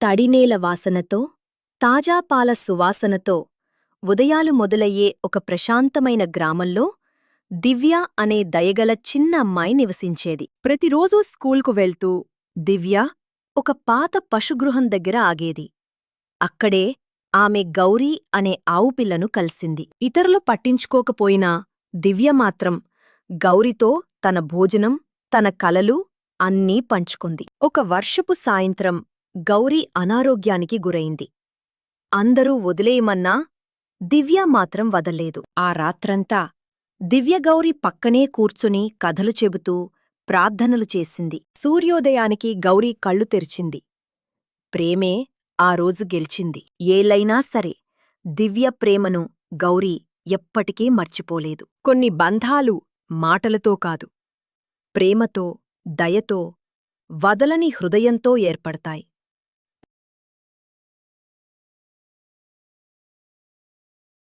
తడినేల వాసనతో తాజా పాల సువాసనతో ఉదయాలు మొదలయ్యే ఒక ప్రశాంతమైన గ్రామంలో దివ్య అనే దయగల చిన్న అమ్మాయి నివసించేది. ప్రతిరోజూ స్కూల్కు వెళ్తూ దివ్య ఒక పాత పశుగృహం దగ్గర ఆగేది. అక్కడే ఆమె గౌరీ అనే ఆవుపిల్లను కలిసింది. ఇతరులు పట్టించుకోకపోయినా దివ్య మాత్రం గౌరితో తన భోజనం తన కలలు అన్నీ పంచుకుంది. ఒక వర్షపు సాయంత్రం గౌరీ అనారోగ్యానికి గురైంది. అందరూ వదిలేయమన్నా దివ్య మాత్రం వదల్లేదు. ఆ రాత్రంతా దివ్యగౌరి పక్కనే కూర్చుని కథలు చెబుతూ ప్రార్థనలు చేసింది. సూర్యోదయానికి గౌరీ కళ్ళు తెరిచింది. ప్రేమే ఆ రోజు గెలిచింది. ఏలైనా సరే దివ్య ప్రేమను గౌరీ ఎప్పటికీ మర్చిపోలేదు. కొన్ని బంధాలు మాటలతో కాదు. ప్రేమతో దయతో వదలని హృదయంతో ఏర్పడతాయి.